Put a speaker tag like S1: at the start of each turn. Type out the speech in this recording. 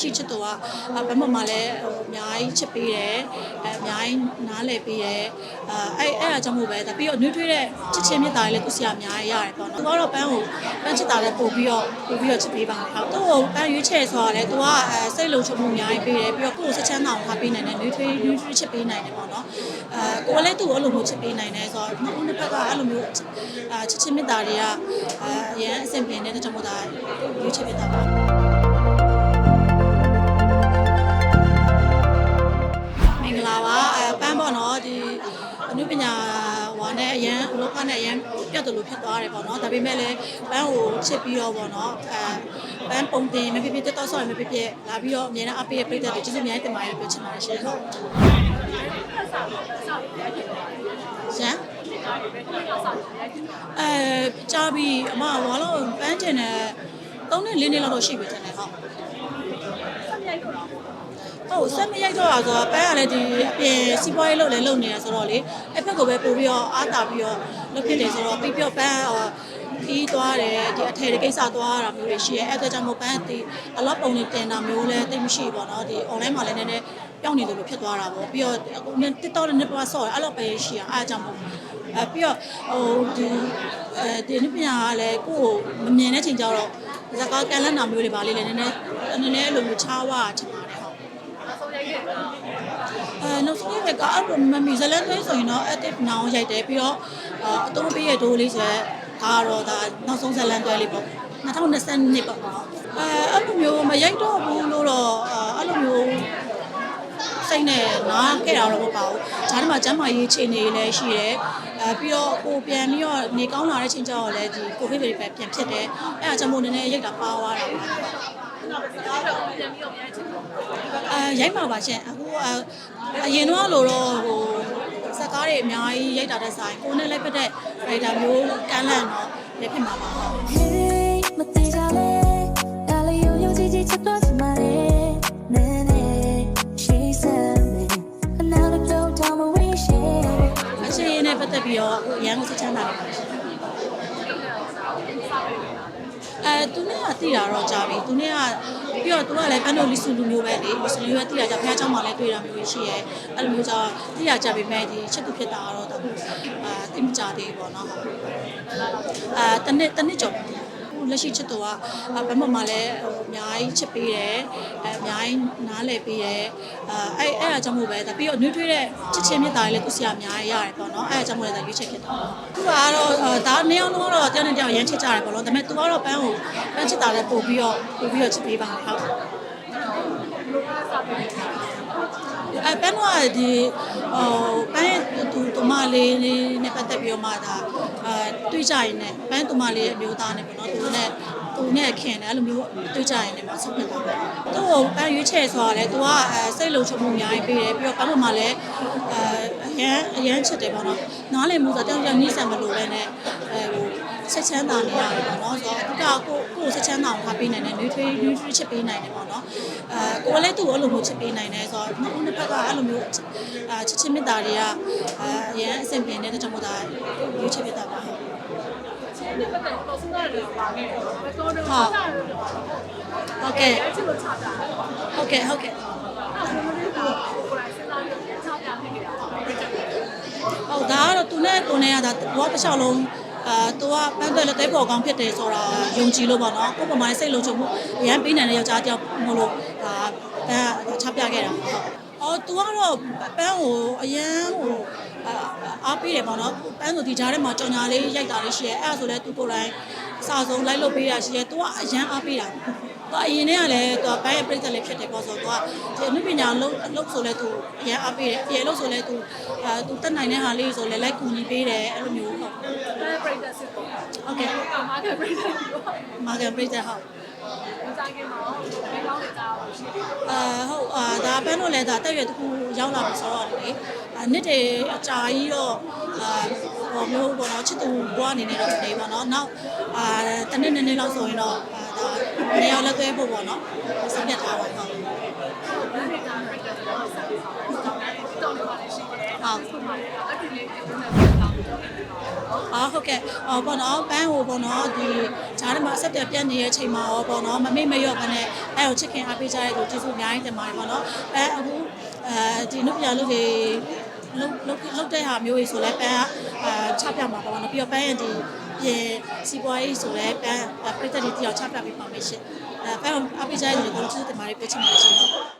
S1: လက်ရှိချစ်တော်ကဘယ်မှမှလည်းဟိုအများကြီးချစ်ပေးတယ်အဲအများကြီးနားလည်ပေးတယ်အဲအဲ့အဲ့အကြောင်းမို့ပဲဒါပြီးတော့နှွေးထွေးတဲ့ချစ်ချင်းမြတ်တာတွေလည်းသူစီအများကြီးရတယ်ပေါ့နော်သူကတော့ပန်းကိုပန်းချစ်တာလည်းပို့ပြီးတော့ပို့ပြီးတော့ချစ်ပေးပါတယ်ဟုတ်သူ့ကိုပန်းရွေးချယ်ဆိုတာလည်းသူကအဲစိတ်လုံချမှုအများကြီးပေးတယ်ပြီးတော့ကိုယ့်ကိုစချမ်းသာအောင်ထားပေးနိုင်တယ်နှွေးထွေးနှွေးထွေးချစ်ပေးနိုင်တယ်ပေါ့နော်အဲကိုယ်လည်းသူ့ကိုအဲ့လိုမျိုးချစ်ပေးနိုင်တယ်ဆိုတော့နှစ်ဦးနှစ်ဖက်ကအဲ့လိုမျိုးအာချစ်ချင်းမြတ်တာတွေကအဲအရင်အဆင်ပြေနေတဲ့ကြောင့်မို့ဒါရွေးချယ်ပေးတာပါ နုပညာဟွာနဲ့အရန်လောကနဲ့အရန်ပြတ်တယ်လို့ဖြစ်သွားတယ်ပေါ့နော်ဒါပေမဲ့လည်းပန်းကိုချစ်ပြီးတော့ပေါ့နော်အဲပန်းပုံတင်မဖြစ်ဖြစ်တက်တော့ဆော့ရမဖြစ်ဖြစ်လာပြီးတော့အမြဲတမ်းအပိရဲ့ပြည့်တဲ့ကျေးဇူးအများကြီးတင်ပါတယ်ပြောချင်ပါတယ်ရှင်ဟုတ်ရှမ်းအဲကြားပြီးအမဟွာလို့ပန်းတင်တယ်၃နှစ်၄နှစ်လောက်တော့ရှိပြီတင်တယ်ဟုတ် ဟုတ်ဆက်မရိုက်တော့တာဆိုတော့ပန်းကလည်းဒီအပြင်စီးပွားရေးလုပ်လည်းလုပ်နေရဆိုတော့လေအဲ့ဘက်ကိုပဲပို့ပြီးတော့အားတာပြီးတော့လုပ်ဖြစ်တယ်ဆိုတော့ပြီးပြောပန်းဟောခီးသွားတယ်ဒီအထည်တွေကိစ္စသွားရတာမျိုးတွေရှိရဲအဲ့ဒါကြောင့်မို့ပန်းအတီအလော့ပုံတွေတင်တာမျိုးလည်းတိတ်မရှိဘူးပေါ့နော်ဒီ online မှာလည်းနည်းနည်းပြောင်းနေတယ်လို့ဖြစ်သွားတာပေါ့ပြီးတော့အခု TikTok နဲ့နှစ်ပတ်ဆော့တယ်အဲ့လိုပဲရှိရအဲ့ဒါကြောင့်မို့အဲပြီးတော့ဟိုဒီအဲဒီနုပညာကလည်းကိုယ့်ကိုမမြင်တဲ့ချိန်ကျတော့ဇကာကန်လက်နာမျိုးတွေပါလေးလည်းနည်းနည်းနည်းနည်းအဲ့လိုမျိုးချားဝါချင်ပါတယ်ဟုတ်အဲ နောက်ဆုံးရက်ကအပ်မမီဇလန်သွင်းဆိုရင်တော့ active now ရိုက်တယ်ပြီးတော့အာအသုံးပေးရဒိုးလေးဆိုရက်ဒါကတော့ဒါနောက်ဆုံးဇလန်သွဲလေးပေါ့2020နှစ်ပေါ့အဲအဲ့လိုမျိုးမရိုက်တော့ဘူးလို့တော့အာအဲ့လိုမျိုးစိတ်နဲ့နားခဲ့တာတော့မပါဘူး။ဒါမှမကျမ်းမာရေးအခြေအနေလည်းရှိတယ်။အဲ ပြီးတော့ကိုပြန်ပြီးတော့နေကောင်းလာတဲ့ချိန်ကျတော့လည်းဒီကိုဗစ်တွေပဲပြန်ဖြစ်တယ်။အဲအကြောင်းမို့နည်းနည်းရိတ်တာပါသွားတာပါ။အဲရိုက်ပါပါရှင်အခုအအရင်တော့လို့တော့ဟိုစက်ကားတွေအများကြီးရိုက်တာတဲ့ဆိုင်ကိုနဲ့လိုက်ဖက်တဲ့ writer မျိုးကမ်းလန့်တော့လည်းဖြစ်မှာပါဟုတ်
S2: Hey မသေးကြလေဒါလေးရုံရုံကြီးကြီးချစ်တော့ချင်ပါလေ
S1: ရောအခုအရန်ကိုစိတ်ချမ်းသာနေပါရှင်အဲသူနဲ့ကတည်တာတော့ကြာပြီသူနဲ့ကပြီးတော့သူကလည်းပန်နိုလီစုလူမျိုးပဲလေမွတ်စလင်တွေကတည်တာကြာဘုရားကျောင်းမှာလည်းတွေ့တာမျိုးရှိရဲအဲ့လိုမျိုးကြောင့်တည်တာကြာပြီမဲ့ဒီချက်သူဖြစ်တာကတော့ဒါအာတိမကြသေးဘူးပေါ့နော်အာတနစ်တနစ်ကျော် လက်ရှိချစ်တော်ကဘယ်မှမှလည်းဟိုအများကြီးချစ်ပေးတယ်အဲအများကြီးနားလည်ပေးတယ်အဲအဲ့အဲ့အကြောင်းမို့ပဲဒါပြီးတော့နှွေးထွေးတဲ့ချစ်ချင်းမြတ်တာတွေလည်းသူစီအများကြီးရတယ်ပေါ့နော်အဲ့အကြောင်းမို့လည်းဒါရွေးချက်ဖြစ်တာသူကတော့ဒါနှစ်ယောက်လုံးတော့တယောက်နဲ့တယောက်ရမ်းချစ်ကြတယ်ပေါ့နော်ဒါပေမဲ့သူကတော့ပန်းကိုပန်းချစ်တာလည်းပို့ပြီးတော့ပို့ပြီးတော့ချစ်ပေးပါဟုတ် အဲပန်းကဒီဟိုပန်းရဲ့သူတမလေးနဲ့ပတ်သက်ပြီးတော့မှဒါအဲတွေ့ကြရင်လည်းပန်းတမလေးရဲ့အမျိုးသားနဲ့ပေါ့နော်သူနဲ့သူနဲ့ခင်တယ်အဲ့လိုမျိုးတွေ့ကြရင်လည်းမဆက်ဖြစ်တာပေါ့သူ့ကိုပန်းရွေးချယ်ဆိုတာလည်းသူကအဲစိတ်လုံချမှုအများကြီးပေးတယ်ပြီးတော့ပန်းပေါ်မှာလည်းအဲအရန်အရန်ချစ်တယ်ပေါ့နော်နားလည်မှုဆိုတော့တယောက်တယောက်နီးစံမလို့ပဲနဲ့အဲဟို ဆက်ချမ်းသာနေရတယ်ပေါ့နော်ဆိုတော့အဓိကကိုကိုယ်ဆက်ချမ်းသာအောင်ထားပေးနိုင်တယ်နွေးထွေးနွေးထွေးချစ်ပေးနိုင်တယ်ပေါ့နော်အဲကိုယ်လည်းသူ့ကိုအဲ့လိုမျိုးချစ်ပေးနိုင်တယ်ဆိုတော့နှစ်ဦးနှစ်ဖက်ကအဲ့လိုမျိုးအာချစ်ချင်းမေတ္တာတွေကအဲအရန်အဆင်ပြေနေတဲ့ကြောင့်မို့ဒါရွေးချယ်ပေးတာပါဟုတ်ဟုတ်ဟုတ်ကဲ့ဟုတ်ကဲ့ဟုတ်ကဲ့ဟုတ်ဒါကတော့သူနဲ့ကိုနဲ့ကဒါဘောတစ်လျှောက်လုံး အာသူကပန်းသွဲလက်သေးပေါ်ကောင်းဖြစ်တယ်ဆိုတာယုံကြည်လို့ပေါ့နော်ကိုယ့်ပမာနဲ့စိတ်လုံးချုံမှုအရန်ပေးနိုင်တဲ့ယောက်ျားတယောက်မို့လို့ဒါပန်းချပြခဲ့တာဟုတ်အော်သူကတော့ပန်းကိုအရန်ဟိုအာအားပေးတယ်ပေါ့နော်ပန်းဆိုဒီကြားထဲမှာကြောင်ညာလေးရိုက်တာလေးရှိရဲအဲ့ဒါဆိုလဲသူကိုယ်တိုင်အစားဆုံးလိုက်လုပ်ပေးတာရှိရဲသူကအရန်အားပေးတာသူအရင်တည်းကလည်းသူဘိုင်းရဲ့ပြိဿလေးဖြစ်တယ်ပေါ့ဆိုတော့သူကဒီအနုပညာလုံးလုံးဆိုလဲသူအရန်အားပေးတယ်အရင်လုံးဆိုလဲသူအာသူတက်နိုင်တဲ့ဟာလေးဆိုလဲလိုက်ကူညီပေးတယ်အဲ့လိုမျိုး ဟုတ်ဟုတ်ကဲ့မာဂန်ပြိဿဟုတ်အာဟုတ်အာဒါပန်းတို့လည်းဒါတက်ရွယ်တစ်ခုရောက်လာပြီဆိုတော့လေအာနှစ်တွေအကြာကြီးတော့အာဟိုမျိုးပေါ့နော်ချစ်သူဘွားအနေနဲ့တော့နေပါတော့နောက်အာတနည်းနည်းလေးလောက်ဆိုရင်တော့အာဒါနေရာလက်သွဲဖို့ပေါ့နော်စပြတ်ထားပါတော့ ဟုတ်အာအာဟုတ်ကဲ့ဟောပေါ့နော်ပန်းဟိုပေါ့နော်ဒီဂျားထဲမှာဆက်တက်ပြတ်နေတဲ့အချိန်မှာဟောပေါ့နော်မမေ့မလျော့ခနဲ့အဲကိုချစ်ခင်အားပေးကြတဲ့သူကျေးဇူးအများကြီးတင်ပါတယ်ပေါ့နော်အဲအခုအဲဒီနုပြလို့တွေလုတ်လုတ်လုတ်တဲ့ဟာမျိုးကြီးဆိုလဲပန်းကအာချပြမှာပေါ့နော်ပြီးတော့ပန်းရဲ့ဒီပြင်စီပွားရေးဆိုလဲပန်းပြည့်တဲ့ဒီတယောက်ချပြပေးပါမယ်ရှင်အဲပန်းအားပေးကြတဲ့သူတွေကိုကျေးဇူးတင်ပါတယ်ပြောချင်ပါတယ်ရှင်